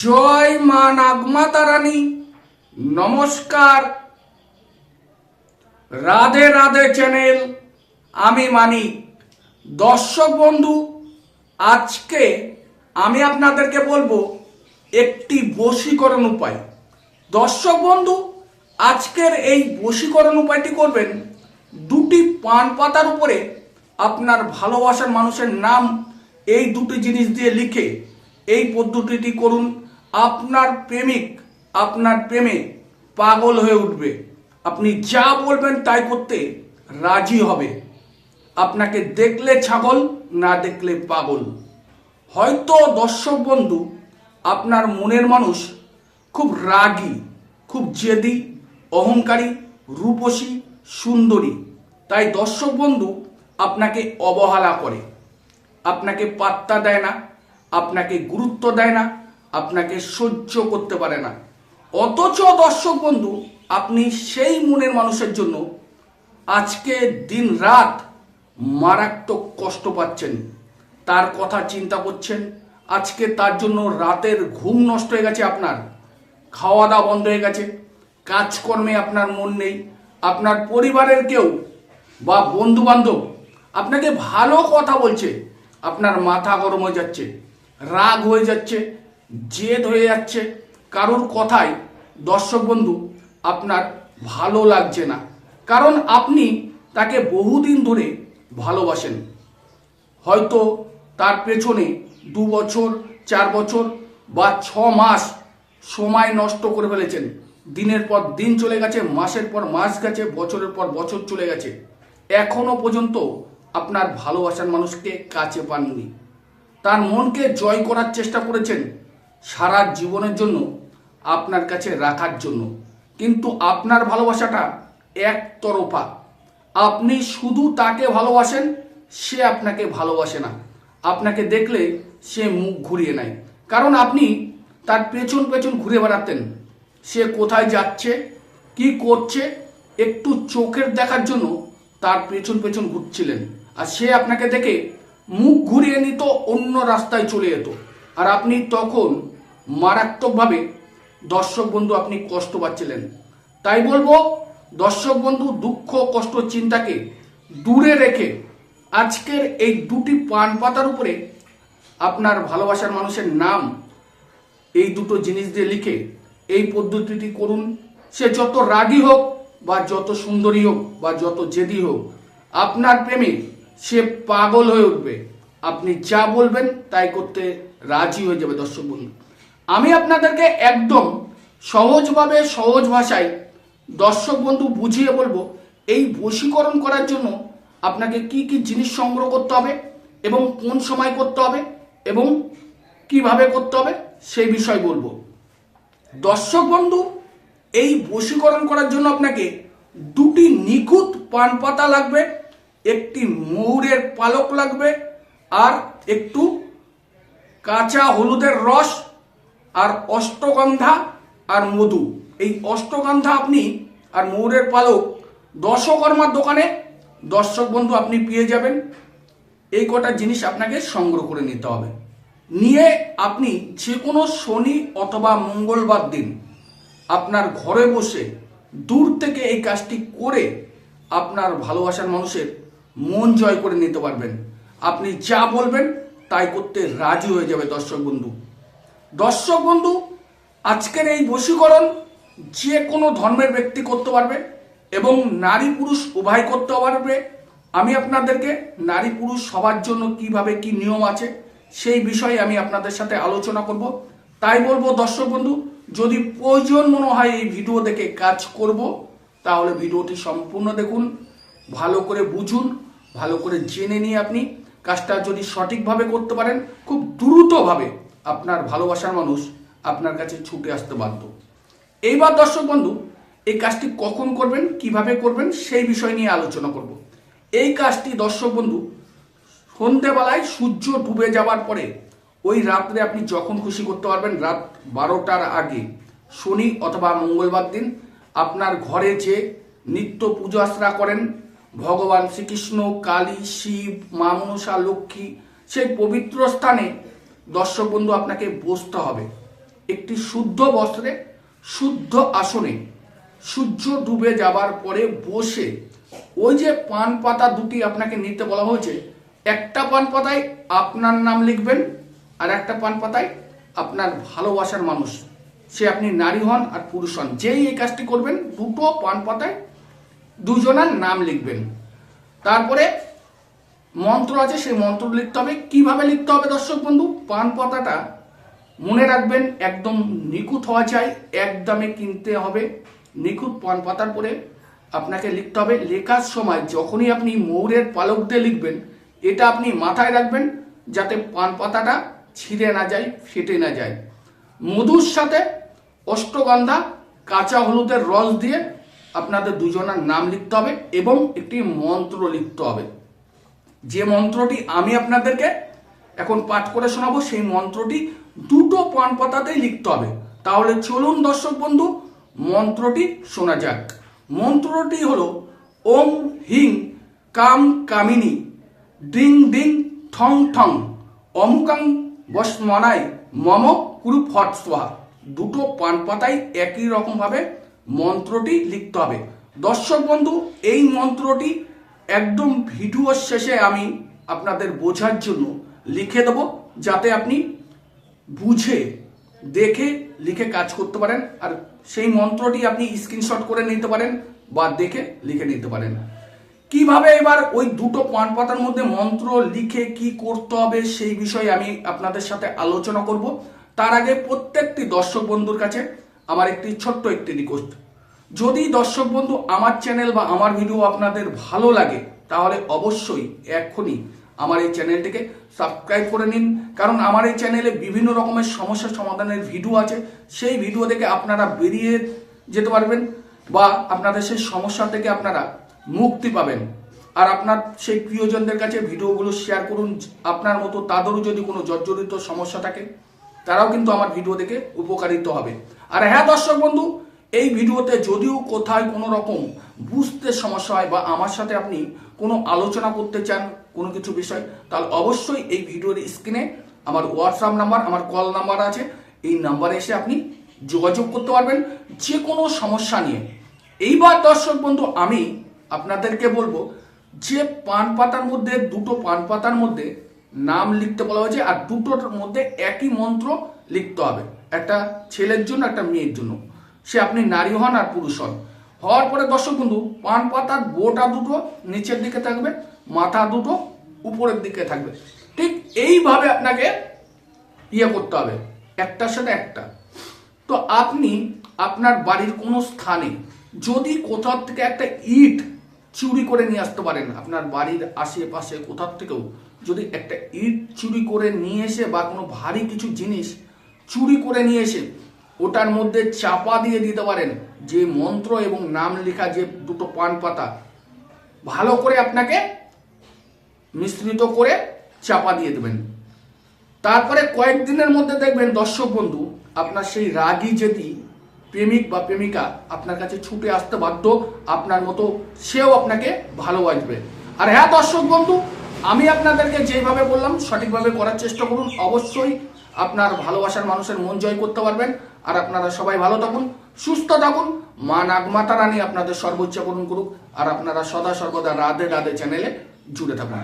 জয় মা নাগমাতা রানী নমস্কার। রাধে রাধে চ্যানেল, আমি মানি দর্শক বন্ধু, আজকে আমি আপনাদেরকে বলব একটি বশীকরণ উপায়। দর্শক বন্ধু, আজকের এই বশীকরণ উপায়টি করবেন দুটি পান পাতার উপরে আপনার ভালোবাসার মানুষের নাম এই দুটি জিনিস দিয়ে লিখে এই পদ্ধতিটি করুন। আপনার প্রেমিক, আপনার প্রেমে পাগল হয়ে উঠবে। আপনি যা বলবেন তাই করতে রাজি হবে। আপনাকে দেখলে ছাগল, না দেখলে পাগল। হয়তো দর্শক বন্ধু, আপনার মনের মানুষ খুব রাগী, খুব জেদি, অহংকারী, রূপসী, সুন্দরী। তাই দর্শক বন্ধু, আপনাকে অবহেলা করে। আপনাকে পাত্তা দেয় না, আপনাকে গুরুত্ব দেয় না আপনাকে সহ্য করতে পারে না। অথচ, দর্শক বন্ধু, আপনি সেই মনের মানুষের জন্য আজকে দিন রাত মারাত্মক কষ্ট পাচ্ছেন। তার কথা চিন্তা করছেন, আজকে তার জন্য রাতের ঘুম নষ্ট হয়ে গেছে আপনার। খাওয়া দাওয়া বন্ধ হয়ে গেছে, কাজকর্মে আপনার মন নেই, আপনার পরিবারের কেউ বা বন্ধু বান্ধব আপনাকে ভালো কথা বলছে, আপনার মাথা গরম হয়ে যাচ্ছে, রাগ হয়ে যাচ্ছে জেদ হয়ে যাচ্ছে। কারোর কথায়, দর্শক বন্ধু, আপনার ভালো লাগছে না। কারণ আপনি তাকে বহুদিন ধরে ভালোবাসেন। হয়তো তার পেছনে দু বছর, চার বছর বা ছ মাস সময় নষ্ট করে ফেলেছেন। দিনের পর দিন চলে গেছে, মাসের পর মাস গেছে, বছরের পর বছর চলে গেছে। এখনও পর্যন্ত আপনার ভালোবাসার মানুষকে কাছে পাননি। তার মনকে জয় করার চেষ্টা করেছেন। সারা জীবনের জন্য, আপনার কাছে রাখার জন্য। কিন্তু আপনার ভালোবাসাটা একতরফা। আপনি শুধু তাকে ভালোবাসেন, সে আপনাকে ভালোবাসে না। আপনাকে দেখলে সে মুখ ঘুরিয়ে নেয়। কারণ আপনি তার পেছন পেছন ঘুরে বেড়াতেন। সে কোথায় যাচ্ছে, কি করছে, একটু চোখের দেখার জন্য তার পেছন পেছন ঘুরছিলেন। আর সে আপনাকে দেখে মুখ ঘুরিয়ে নিত, অন্য রাস্তায় চলে যেত। আর আপনি তখন মারাত্মকভাবে দর্শক বন্ধু আপনি কষ্ট পাচ্ছিলেন। তাই বলব, দর্শক বন্ধু, দুঃখ, কষ্ট, চিন্তাকে দূরে রেখে আজকের এই দুটি পান পাতার উপরে আপনার ভালোবাসার মানুষের নাম এই দুটো জিনিস দিয়ে লিখে এই পদ্ধতিটি করুন। সে যত রাগী হোক বা যত সুন্দরী হোক বা যত জেদি হোক, আপনার প্রেমে সে পাগল হয়ে উঠবে। আপনি যা বলবেন তাই করতে রাজি হয়ে যাবে দর্শক বন্ধু। আমি আপনাদেরকে একদম সহজভাবে সহজ ভাষায় দর্শক বন্ধু বুঝিয়ে বলব, এই বশীকরণ করার জন্য আপনাকে কি কি জিনিস সংগ্রহ করতে হবে এবং কোন সময় করতে হবে এবং কীভাবে করতে হবে সেই বিষয় বলব। দর্শক বন্ধু, এই বশীকরণ করার জন্য আপনাকে দুটি নিখুঁত পান পাতা লাগবে, একটি ময়ূরের পালক লাগবে আর একটু কাঁচা হলুদের রস আর অষ্টগন্ধা আর মধু। এই অষ্টগন্ধা আপনি আর ময়ূরের পালক দশকর্মার দোকানে দর্শক বন্ধু আপনি পেয়ে যাবেন। এই কটা জিনিস আপনাকে সংগ্রহ করে নিতে হবে। নিয়ে আপনি যে কোনো শনি অথবা মঙ্গলবার দিন আপনার ঘরে বসে দূর থেকে এই কাজটি করে আপনার ভালোবাসার মানুষের মন জয় করে নিতে পারবেন। আপনি যা বলবেন তাই করতে রাজি হয়ে যাবে দর্শক বন্ধু। দর্শক বন্ধু, আজকের এই বশীকরণ যে কোনো ধর্মের ব্যক্তি করতে পারবে এবং নারী পুরুষ উভয় করতে পারবে। আমি আপনাদেরকে নারী পুরুষ সবার জন্য কীভাবে কি নিয়ম আছে সেই বিষয়ে আমি আপনাদের সাথে আলোচনা করব। তাই বলব, দর্শক বন্ধু, যদি প্রয়োজন মনে হয় এই ভিডিও দেখে কাজ করব, তাহলে ভিডিওটি সম্পূর্ণ দেখুন, ভালো করে বুঝুন, ভালো করে জেনে নিয়ে আপনি কাজটা যদি সঠিকভাবে করতে পারেন, খুব দ্রুতভাবে আপনার ভালোবাসার মানুষ আপনার কাছে ছুটে আসতে বাধ্য। এইবার দর্শক বন্ধু, এই কাজটি কখন করবেন, কীভাবে করবেন, সেই বিষয় নিয়ে আলোচনা করব। এই কাজটি দর্শক বন্ধু সন্ধেবেলায় সূর্য ডুবে যাওয়ার পরে ওই রাত্রে আপনি যখন খুশি করতে পারবেন, রাত বারোটার আগে, শনি অথবা মঙ্গলবার দিন আপনার ঘরে যে নিত্য পুজো আশ্রা করেন, ভগবান শ্রীকৃষ্ণ, কালী, শিব, মা, মনসা, লক্ষ্মী, সেই পবিত্র স্থানে দর্শক বন্ধু, আপনাকে বসতে হবে। একটি শুদ্ধ বস্ত্রে, শুদ্ধ আসনে, সূর্য ডুবে যাবার পরে বসে ওই যে পান পাতা দুটি আপনাকে নিতে বলা হয়েছে, একটা পান পাতায় আপনার নাম লিখবেন আর একটা পান পাতায় আপনার ভালোবাসার মানুষ। সে আপনি নারী হন আর পুরুষ হন, যেই এই কাজটি করবেন, দুটো পান পাতায় দুজনার নাম লিখবেন। তারপরে মন্ত্র আছে, সেই মন্ত্র লিখতে হবে। কীভাবে লিখতে হবে দর্শক বন্ধু? পান পাতাটা মনে রাখবেন, একদম নিখুঁত হওয়া চাই একদমে কিনতে হবে। নিখুঁত পান পাতার পরে আপনাকে লিখতে হবে, লেখার সময় যখনই আপনি মৌরের পালক দিয়ে লিখবেন, এটা আপনি মাথায় রাখবেন যাতে পান পাতাটা ছিঁড়ে না যায়, ফেটে না যায়। মধুর সাথে অষ্টগন্ধা, কাঁচা হলুদের রস দিয়ে আপনাদের দুজনের নাম লিখতে হবে এবং একটি মন্ত্র লিখতে হবে। যে মন্ত্রটি আমি আপনাদেরকে এখন পাঠ করে শোনাবো, সেই মন্ত্রটি দুটো পান পাতাতেই লিখতে হবে। তাহলে চলুন দর্শক বন্ধু, মন্ত্রটি শোনা যাক। মন্ত্রটি হলো, ওম হিং কাম কামিনী, ডিং ডিং ঠং ঠং, অমুকাং বসমনায় মম কুরু ফট সোহা। দুটো পান পাতায় একই রকমভাবে মন্ত্রটি লিখতে হবে। দর্শক বন্ধু, এই মন্ত্রটি একদম ভিডিওর শেষে আমি আপনাদের বোঝার জন্য লিখে দেব, যাতে আপনি বুঝে, দেখে, লিখে কাজ করতে পারেন। আর সেই মন্ত্রটি আপনি স্ক্রিনশট করে নিতে পারেন বা দেখে, লিখে নিতে পারেন। কীভাবে এবার ওই দুটো পান পাতার মধ্যে মন্ত্র লিখে কি করতে হবে সেই বিষয়ে আমি আপনাদের সাথে আলোচনা করব। তার আগে প্রত্যেকটি দর্শক বন্ধুর কাছে আমার একটি ছোট্ট একটি রিকোয়েস্ট যদি দর্শক বন্ধু আমার চ্যানেল বা আমার ভিডিও আপনাদের ভালো লাগে, তাহলে অবশ্যই এক্ষুনি আমার এই চ্যানেলটিকে সাবস্ক্রাইব করে নিন। কারণ আমার এই চ্যানেলে বিভিন্ন রকমের সমস্যা সমাধানের ভিডিও আছে। সেই ভিডিও দেখে আপনারা বেরিয়ে যেতে পারবেন বা আপনাদের সেই সমস্যা থেকে আপনারা মুক্তি পাবেন। আর আপনার সেই প্রিয়জনদের কাছে ভিডিওগুলো শেয়ার করুন। আপনার মতো তাদেরও যদি কোনো জর্জরিত সমস্যা থাকে, তারাও কিন্তু আমার ভিডিও দেখে উপকারিত হবে। আর হ্যাঁ দর্শক বন্ধু এই ভিডিওতে যদিও কোথায় কোনো রকম বুঝতে সমস্যা হয় বা আমার সাথে আপনি কোনো আলোচনা করতে চান কোনো কিছু বিষয়, তাহলে অবশ্যই এই ভিডিওর স্ক্রিনে আমার হোয়াটসঅ্যাপ নাম্বার আমার কল নাম্বার আছে। এই নাম্বারে এসে আপনি যোগাযোগ করতে পারবেন যে কোনো সমস্যা নিয়ে। এইবার দর্শক বন্ধু, আমি আপনাদেরকে বলব যে পান পাতার মধ্যে, দুটো পান পাতার মধ্যে নাম লিখতে বলা হয়েছে আর দুটোর মধ্যে একই মন্ত্র লিখতে হবে। একটা ছেলের জন্য, একটা মেয়ের জন্য। সে আপনি নারী হন আর পুরুষ হন। হওয়ার পরে দর্শক বন্ধু, পান পাতার বোটা দুটো নিচের দিকে থাকবে, মাথা দুটো উপরের দিকে থাকবে। ঠিক এইভাবে আপনাকে ইয়ে করতে হবে, একটার সাথে একটা। তো আপনি আপনার বাড়ির কোনো স্থানে যদি কোথাও থেকে একটা ইট চুরি করে নিয়ে আসতে পারেন, আপনার বাড়ির আশেপাশে কোথাও থেকেও যদি একটা ইট চুরি করে নিয়ে এসে বা কোনো ভারী কিছু জিনিস চুরি করে নিয়ে এসে ওটার মধ্যে চাপা দিয়ে দিতে পারেন যে মন্ত্র এবং নাম লেখা যে দুটো পান পাতা, ভালো করে আপনাকে মিশ্রিত করে চাপা দিয়ে দেবেন। তারপরে কয়েকদিনের মধ্যে দেখবেন দর্শক বন্ধু, আপনার সেই রাগী যেদি প্রেমিক বা প্রেমিকা আপনার কাছে ছুটে আসতে বাধ্য, আপনার মতো সেও আপনাকে ভালোবাসবে। আর হ্যাঁ দর্শক বন্ধু, আমি আপনাদেরকে যেভাবে বললাম সঠিকভাবে করার চেষ্টা করুন। অবশ্যই আপনার ভালোবাসার মানুষের মন জয় করতে পারবেন। আর আপনারা সবাই ভালো থাকুন, সুস্থ থাকুন। মা নাগমাতা রানী আপনাদের সর্বোচ্চ করুন করুক। আর আপনারা সদা সর্বদা রাধে রাধে চ্যানেলে জুড়ে থাকুন।